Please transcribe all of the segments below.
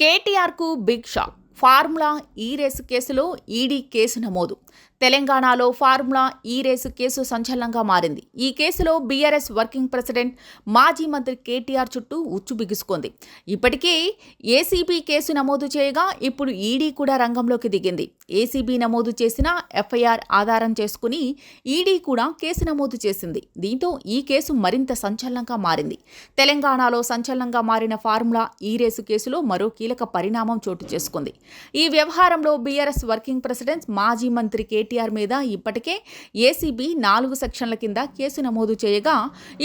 కేటీఆర్కు big shock. Formula E race కేసులో ED case నమోదు. తెలంగాణలో ఫార్ములా ఈ రేసు కేసు సంచలనంగా మారింది. ఈ కేసులో బీఆర్ఎస్ వర్కింగ్ ప్రెసిడెంట్ మాజీ మంత్రి కేటీఆర్ చుట్టూ ఉచ్చు బిగుసుకుంది. ఇప్పటికే ఏసీబీ కేసు నమోదు చేయగా ఇప్పుడు ఈడీ కూడా రంగంలోకి దిగింది. ఏసీబీ నమోదు చేసిన ఎఫ్ఐఆర్ ఆధారం చేసుకుని ఈడీ కూడా కేసు నమోదు చేసింది. దీంతో ఈ కేసు మరింత సంచలనంగా మారింది. తెలంగాణలో సంచలనంగా మారిన ఫార్ములా ఈ రేసు కేసులో మరో కీలక పరిణామం చోటు చేసుకుంది. ఈ వ్యవహారంలో బీఆర్ఎస్ వర్కింగ్ ప్రెసిడెంట్ మాజీ మంత్రి కేటీఆర్ మీద ఇప్పటికే ఏసీబీ నాలుగు సెక్షన్ల కింద కేసు నమోదు చేయగా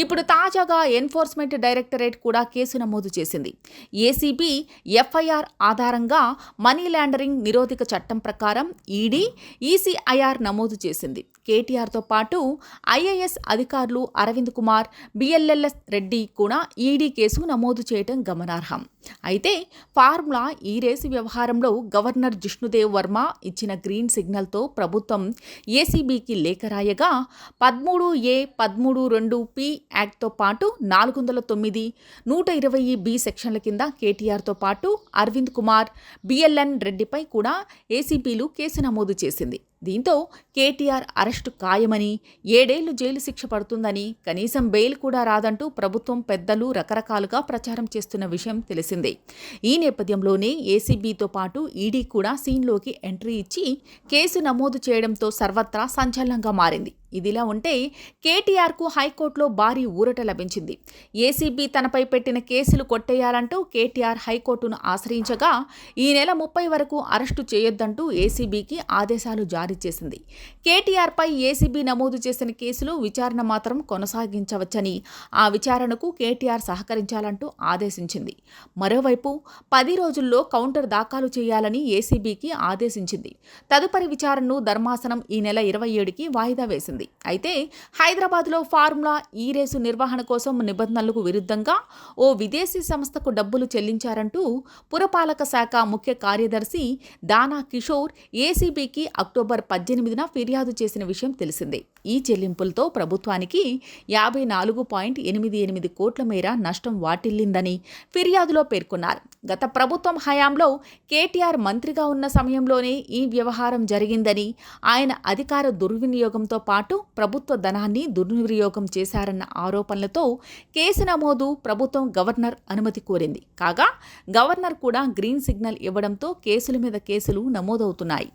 ఇప్పుడు తాజాగా ఎన్ఫోర్స్మెంట్ డైరెక్టరేట్ కూడా కేసు నమోదు చేసింది. ఏసీబీ ఎఫ్ఐఆర్ ఆధారంగా మనీ లాండరింగ్ నిరోధక చట్టం ప్రకారం ఈడీ ఈసీఐఆర్ నమోదు చేసింది. కేటీఆర్తో పాటు ఐఏఎస్ అధికారులు అరవింద్ కుమార్ బిఎల్ఎల్ఎస్ రెడ్డి కూడా ఈడీ కేసు నమోదు చేయడం గమనార్హం. అయితే ఫార్ములా ఈ రేసు వ్యవహారంలో గవర్నర్ జిష్ణుదేవ్ వర్మ ఇచ్చిన గ్రీన్ సిగ్నల్తో ప్రభుత్వం ఏసీబీకి లేఖ రాయగా పదమూడు ఏ పదమూడు రెండు పి యాక్ట్తో పాటు నాలుగు వందల తొమ్మిది నూట ఇరవై బి సెక్షన్ల కింద కేటీఆర్తో పాటు అరవింద్ కుమార్ బిఎల్ఎన్ రెడ్డిపై కూడా ఏసీబీలు కేసు నమోదు చేసింది. దీంతో కేటీఆర్ అరెస్టు ఖాయమని ఏడేళ్ళు జైలు శిక్ష పడుతుందని కనీసం బెయిల్ కూడా రాదంటూ ప్రభుత్వం పెద్దలు రకరకాలుగా ప్రచారం చేస్తున్న విషయం తెలిసింది. ఈ నేపథ్యంలోనే ఏసీబీతో పాటు ఈడీ కూడా సీన్లోకి ఎంట్రీ ఇచ్చి కేసు నమోదు చేయడంతో సర్వత్రా సంచలనంగా మారింది. ఇదిలా ఉంటే కేటీఆర్కు హైకోర్టులో భారీ ఊరట లభించింది. ఏసీబీ తనపై పెట్టిన కేసులు కొట్టేయాలంటూ కేటీఆర్ హైకోర్టును ఆశ్రయించగా ఈ నెల ముప్పై వరకు అరెస్టు చేయొద్దంటూ ఏసీబీకి ఆదేశాలు జారీ చేసింది. కేటీఆర్పై ఏసీబీ నమోదు చేసిన కేసులు విచారణ మాత్రం కొనసాగించవచ్చని ఆ విచారణకు కేటీఆర్ సహకరించాలంటూ ఆదేశించింది. మరోవైపు పది రోజుల్లో కౌంటర్ దాఖలు చేయాలని ఏసీబీకి ఆదేశించింది. తదుపరి విచారణను ధర్మాసనం ఈ నెల ఇరవై ఏడుకి వాయిదా వేసింది. అయితే హైదరాబాద్లో ఫార్ములా ఈ రేసు నిర్వహణ కోసం నిబంధనలకు విరుద్ధంగా ఓ విదేశీ సంస్థకు డబ్బులు చెల్లించారంటూ పురపాలక శాఖ ముఖ్య కార్యదర్శి దానా కిషోర్ ఏసీబీకి అక్టోబర్ పద్దెనిమిదిన ఫిర్యాదు చేసిన విషయం తెలిసిందే. ఈ చెల్లింపులతో ప్రభుత్వానికి యాభై నాలుగు పాయింట్ ఎనిమిది ఎనిమిది కోట్ల మేర నష్టం వాటిల్లిందని ఫిర్యాదులో పేర్కొన్నారు. గత ప్రభుత్వం హయాంలో కేటీఆర్ మంత్రిగా ఉన్న సమయంలోనే ఈ వ్యవహారం జరిగిందని ఆయన అధికార దుర్వినియోగంతో పాటు పాటు ప్రభుత్వ ధనాన్ని దుర్వినియోగం చేశారన్న ఆరోపణలతో కేసు నమోదు ప్రభుత్వం గవర్నర్ అనుమతి కోరింది. కాగా గవర్నర్ కూడా గ్రీన్ సిగ్నల్ ఇవ్వడంతో కేసుల మీద కేసులు నమోదవుతున్నాయి.